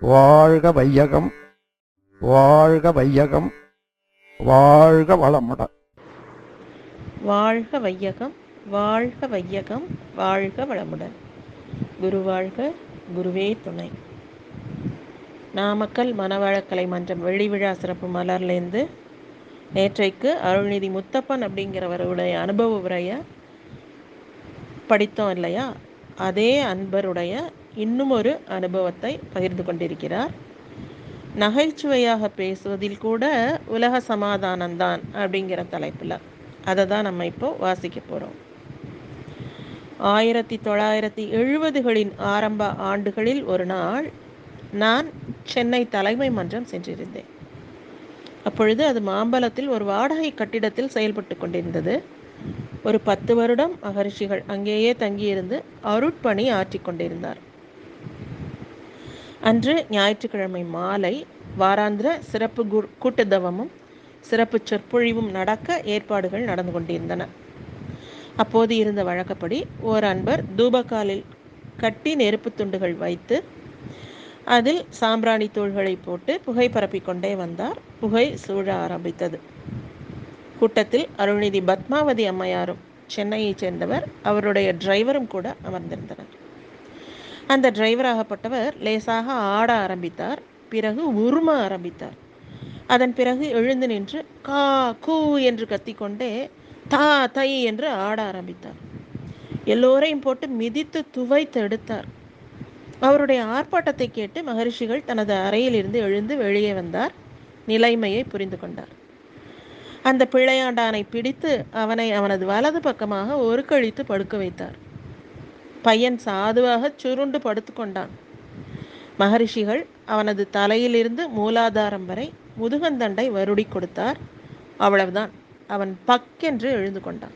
வாழ்க வையகம் வாழ்க வையகம் வாழ்க வளமுடன் வாழ்க வையகம் வாழ்க வையகம் வாழ்க வளமுடன் குரு வாழ்க குருவே துணை. நாமக்கல் மனவளக்கலை மன்றம் வெளிவிழா சிறப்பு மலர்லேருந்து நேற்றைக்கு அருள்நிதி முத்தப்பன் அப்படிங்கிறவருடைய அனுபவ உரையை படித்தோம் இல்லையா? அதே அன்பருடைய இன்னும் ஒரு அனுபவத்தை பகிர்ந்து கொண்டிருக்கிறார். நகைச்சுவையாக பேசுவதில் கூட உலக சமாதானம்தான் அப்படிங்கிற தலைப்பில் அதை தான் நம்ம இப்போ வாசிக்க போகிறோம் ஆயிரத்தி தொள்ளாயிரத்தி எழுபதுகளின் ஆரம்ப ஆண்டுகளில் ஒரு நாள் நான் சென்னை தலைமை மன்றம் சென்றிருந்தேன். அப்பொழுது அது மாம்பலத்தில் ஒரு வாடகை கட்டிடத்தில் செயல்பட்டு கொண்டிருந்தது. ஒரு பத்து வருடம் மகரிஷிகள் அங்கேயே தங்கியிருந்து அருட்பணி ஆற்றி கொண்டிருந்தார். அன்று ஞாயிற்றுக்கிழமை மாலை வாராந்திர சிறப்பு கு- கூட்டுத்தவமும் சிறப்பு சொற்பொழிவும் நடக்க ஏற்பாடுகள் நடந்து கொண்டிருந்தன. அப்போது இருந்த வழக்கப்படி ஓர் அன்பர் தூபக்காலில் கட்டி நெருப்புத் துண்டுகள் வைத்து அதில் சாம்பிராணி தூள்களை போட்டு புகை பரப்பிக் கொண்டே வந்தார். புகை சூழ ஆரம்பித்தது. கூட்டத்தில் அருள்நிதி பத்மாவதி அம்மையாரும் சென்னையைச் சேர்ந்தவர் அவருடைய டிரைவரும் கூட அமர்ந்திருந்தனர். அந்த டிரைவராகப்பட்டவர் லேசாக ஆட ஆரம்பித்தார். பிறகு உரும ஆரம்பித்தார். அதன் பிறகு எழுந்து நின்று கா கூ என்று கத்திக்கொண்டே தா தை என்று ஆட ஆரம்பித்தார். எல்லோரையும் போட்டு மிதித்து துவைத்து எடுத்தார் அவருடைய ஆர்ப்பாட்டத்தை கேட்டு மகரிஷிகள் தனது அறையிலிருந்து எழுந்து வெளியே வந்தார். நிலைமையை புரிந்து கொண்டார். அந்த பிள்ளையாண்டானை பிடித்து அவனை அவனது வலது பக்கமாக ஒரு கழித்து படுக்க வைத்தார். பையன் சாதுவாக சுருண்டு படுத்துக்கொண்டான். மகரிஷிகள் அவனது தலையிலிருந்து மூலாதாரம் வரை முதுகந்தண்டை வருடி கொடுத்தார். அவ்வளவுதான். அவன் பக்கென்று எழுந்து கொண்டான்.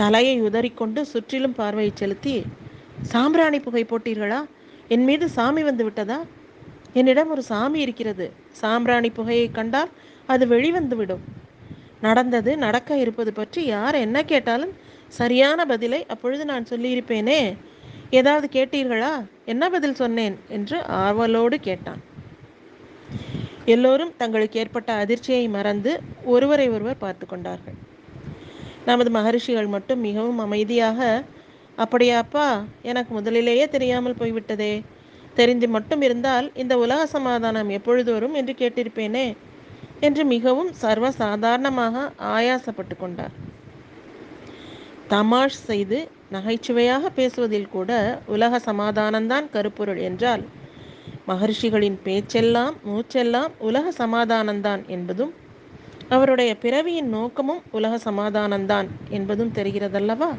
தலையை உதறிக்கொண்டு சுற்றிலும் பார்வையை செலுத்தி சாம்பிராணி புகை போட்டீர்களா? என் மீது சாமி வந்து விட்டதா? என்னிடம் ஒரு சாமி இருக்கிறது. சாம்பிராணி புகையை கண்டால் அது வெளிவந்துவிடும். நடந்தது நடக்க இருப்பது பற்றி யார் என்ன கேட்டாலும் சரியான பதிலை அப்பொழுது நான் சொல்லியிருப்பேனே. ஏதாவது கேட்டீர்களா? என்ன பதில் சொன்னேன்? என்று ஆவலோடு கேட்டான். எல்லோரும் தங்களுக்கு ஏற்பட்ட அதிர்ச்சியை மறந்து ஒருவரை ஒருவர் பார்த்து கொண்டார்கள். நமது மகரிஷிகள் மட்டும் மிகவும் அமைதியாக அப்படியாப்பா எனக்கு முதலிலேயே தெரியாமல் போய்விட்டதே. தெரிந்து மட்டும் இருந்தால் இந்த உலக சமாதானம் எப்பொழுது வரும் என்று கேட்டிருப்பேனே. என்று மிகவும் சர்வ சாதாரணமாக ஆயாசப்பட்டு கொண்டார். தமாஷ் செய்து நகைச்சுவையாக பேசுவதில் கூட உலக சமாதானம்தான் கருப்பொருள் என்றால் மகர்ஷிகளின் பேச்செல்லாம் மூச்செல்லாம் உலக சமாதானம்தான் என்பதும் அவருடைய பிறவியின் நோக்கமும் உலக சமாதானம்தான் என்பதும் தெரிகிறதல்லவா?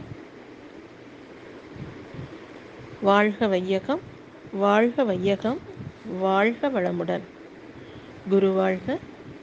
வாழ்க வையகம் வாழ்க வையகம் வாழ்க வளமுடன். குரு வாழ்க.